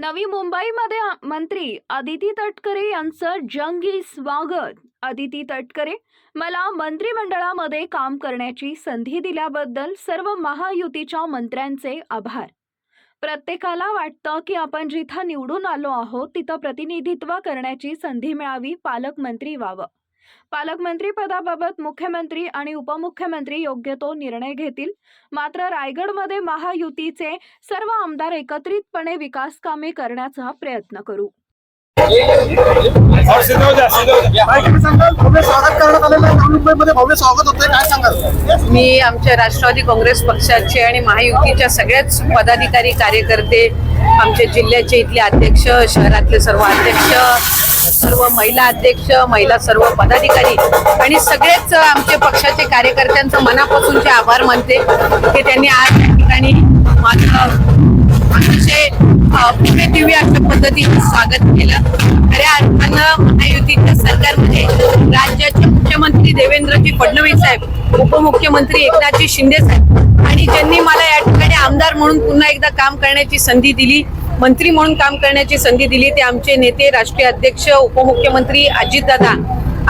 नवी मुंबईमध्ये मंत्री अदिती तटकरे यांचं जंगी स्वागत. अदिती तटकरे मला मंत्रिमंडळामध्ये काम करण्याची संधी दिल्याबद्दल सर्व महायुतीच्या मंत्र्यांचे आभार. प्रत्येकाला वाटतं की आपण जिथं निवडून आलो आहोत तिथं प्रतिनिधित्व करण्याची संधी मिळावी पालकमंत्री व्हावं. पालकमंत्री पदाबाबत मुख्यमंत्री आणि उपमुख्यमंत्री योग्य तो निर्णय घेतील. मात्र रायगडमध्ये महायुतीचे सर्व आमदार एकत्रितपणे विकास कामे करण्याचा प्रयत्न करू. स्वागत करण्यात आलेलं आहे. मुंबईमध्ये भव्य स्वागत होतंय काय सांगाल? मी आमच्या राष्ट्रवादी काँग्रेस पक्षाचे आणि महायुतीच्या सगळ्याच पदाधिकारी कार्यकर्ते आमच्या जिल्ह्याचे इथले अध्यक्ष शहरातले सर्व अध्यक्ष सर्व महिला अध्यक्ष महिला सर्व पदाधिकारी आणि सगळेच आमचे पक्षाचे कार्यकर्त्यांचं मनापासूनचे आभार मानते की त्यांनी आज या ठिकाणी माझं अतिशय पुणे दिव्य अशा पद्धतीने स्वागत केलं. खऱ्या अर्थानं फडणवीस साहेब उपमुख्यमंत्री एकनाथजी शिंदे साहेब आणि ज्यांनी मला या ठिकाणी आमदार म्हणून पुन्हा एकदा काम करण्याची संधी दिली मंत्री म्हणून काम करण्याची संधी दिली ते आमचे नेते राष्ट्रीय अध्यक्ष उपमुख्यमंत्री अजितदादा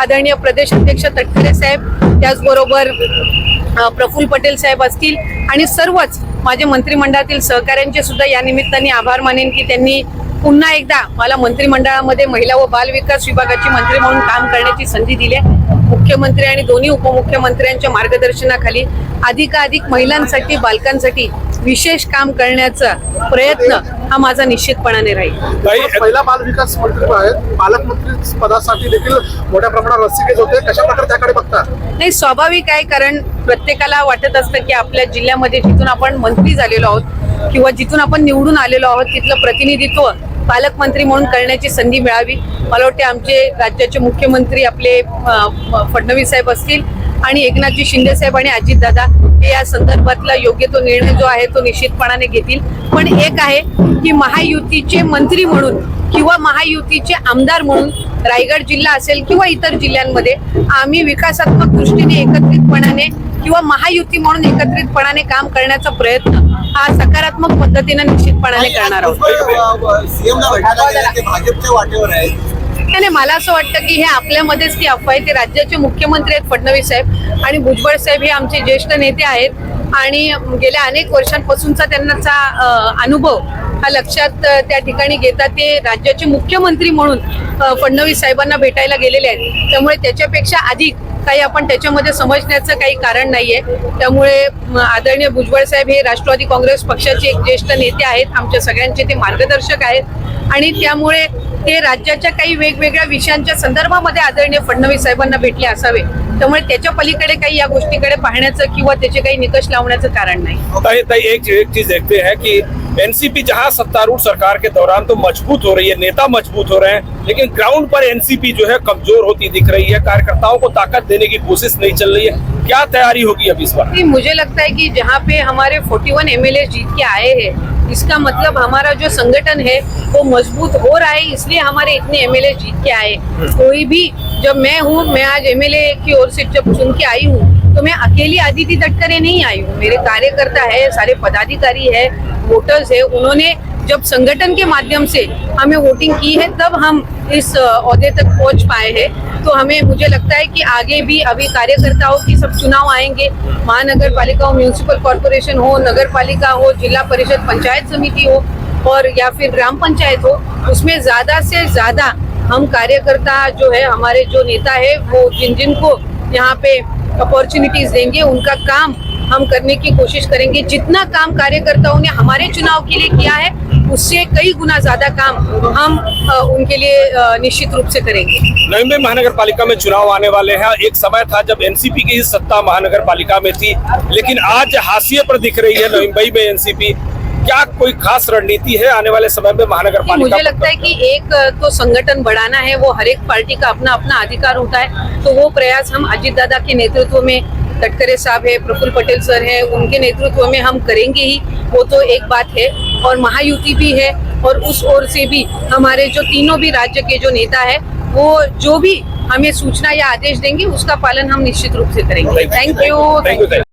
आदरणीय प्रदेश अध्यक्ष तटकरे साहेब त्याचबरोबर प्रफुल्ल पटेल साहेब असतील आणि सर्वच माझे मंत्रिमंडळातील सहकाऱ्यांचे सुद्धा या निमित्ताने आभार मानेन की त्यांनी पुन्हा एकदा मला मंत्रिमंडळामध्ये महिला व बाल विकास विभागाची मंत्री म्हणून काम करण्याची संधी दिली आहे. मुख्यमंत्री आणि दोन्ही उपमुख्यमंत्र्यांच्या मार्गदर्शनाखाली अधिकाधिक महिलांसाठी बालकांसाठी विशेष काम करण्याचा प्रयत्न हा माझा निश्चितपणाने राहील. पहिला बाल विकास मंत्री आहेत. पालकमंत्री पदासाठी देखील मोठ्या प्रमाणात रस्सीखेच होते. कशा प्रकारे त्याकडे बघता? नाही स्वाभाविक आहे कारण प्रत्येकाला वाटत असतं की आपल्या जिल्ह्यामध्ये जिथून आपण मंत्री झालेलो आहोत किंवा जिथून आपण निवडून आलेलो आहोत तिथलं प्रतिनिधित्व पालकमंत्री म्हणून करण्याची संधी मिळावी. मला वाटते आमचे राज्याचे मुख्यमंत्री आपले फडणवीस साहेब असतील आणि एकनाथजी शिंदे साहेब आणि अजितदादा हे या संदर्भातला योग्य तो निर्णय जो आहे तो निश्चितपणाने घेतील. पण एक आहे की महायुतीचे मंत्री म्हणून किंवा महायुतीचे आमदार म्हणून रायगड जिल्हा असेल किंवा इतर जिल्ह्यांमध्ये आम्ही विकासात्मक दृष्टीने एकत्रितपणाने किंवा महायुती म्हणून एकत्रितपणाने काम करण्याचा प्रयत्न हा सकारात्मक पद्धतीने निश्चितपणाने करणार आहोत. सीएमला भेटायला गेले ते भाजपच्या वाटेवर आहे? नाही नाही, मला असं वाटतं की हे आपल्यामध्येच ती अफवा आहे. ते राज्याचे मुख्यमंत्री आहेत फडणवीस साहेब आणि भुजबळ साहेब हे आमचे ज्येष्ठ नेते आहेत. आणि गेल्या अनेक वर्षांपासूनचा त्यांचा अ, अनुभव हा लक्षात त्या ठिकाणी घेता ते राज्याचे मुख्यमंत्री म्हणून फडणवीस साहेबांना भेटायला गेलेले आहेत. त्यामुळे त्याच्यापेक्षा अधिक काही आपण त्याच्यामध्ये समजण्याचं काही कारण नाहीये. त्यामुळे आदरणीय भुजबळ साहेब हे राष्ट्रवादी काँग्रेस पक्षाचे एक ज्येष्ठ नेते आहेत आमच्या सगळ्यांचे ते मार्गदर्शक आहेत. आणि त्यामुळे ते राज्याच्या काही वेगवेगळ्या विषयांच्या संदर्भामध्ये आदरणीय फडणवीस साहेबांना भेटले असावे. त्यामुळे त्याच्या पलीकडे काही या गोष्टीकडे पाहण्याचं किंवा त्याचे काही निकष लावण्याचं कारण नाही. ताई एक चीज देखते हैं की एनसीपी जहाँ सत्तारूढ़ सरकार के दौरान तो मज़बूत हो रही है नेता मज़बूत हो रहे हैं लेकिन ग्राउंड पर एनसीपी जो है कमज़ोर होती दिख रही है कार्यकर्ताओं को ताकत देने की कोशिश नहीं चल रही है। क्या तैयारी होगी अब इस बार? मुझे लगता है कि जहाँ पे हमारे 41 एमएलए जीत के आए हैं इसका मतलब हमारा जो संगठन है वो मज़बूत हो रहा है इसलिए हमारे इतने एमएलए जीत के आए कोई भी जब मैं हूँ मैं आज एमएलए की ओर से जब चुन के आई हूँ तो मैं अकेली आदिति तटकरे नहीं आई हूँ। मेरे कार्यकर्ता है, सारे पदाधिकारी है वोटर्स है, उन्होंने जब संगठन के माध्यम से हमें वोटिंग की है, तब हम इस ओहदे तक पहुँच पाए हैं। तो हमें, मुझे लगता है कि आगे भी अभी कार्यकर्ताओं की सब चुनाव आएँगे। महानगर पालिका हो म्यूनिसिपल कॉरपोरेशन हो नगर पालिका हो, जिला परिषद, पंचायत समिति हो, और या फिर ग्राम पंचायत हो, उसमें ज़्यादा से ज़्यादा हम कार्यकर्ता जो है, हमारे जो नेता है, वो जिन जिन को यहाँ पे अपॉर्चुनिटीज़ देंगे, उनका काम हम करने की कोशिश करेंगे। जितना काम कार्यकर्ताओं ने हमारे चुनाव के लिए किया है, उससे कई गुना ज़्यादा काम हम उनके लिए निश्चित रूप से करेंगे। नवी महानगर पालिका में चुनाव आने वाले हैं। एक समय था जब एनसीपी की ही सत्ता महानगर पालिका में थी, लेकिन आज हाशिए पर दिख रही है नवी में एनसीपी। क्या कोई खास रणनीति है आने वाले समय में महानगर पालिका मुझे लगता है कि एक तो संगठन बढ़ाना है वो हर एक पार्टी का अपना अपना अधिकार होता है। तो वो प्रयास हम अजीत दादा के नेतृत्व में तटकरे साहब है प्रफुल्ल पटेल सर है उनके नेतृत्व में हम करेंगे ही। वो तो एक बात है और महायुति भी है और उस ओर से भी हमारे जो तीनों भी राज्य के जो नेता है वो जो भी हमें सूचना या आदेश देंगे उसका पालन हम निश्चित रूप से करेंगे। Thank you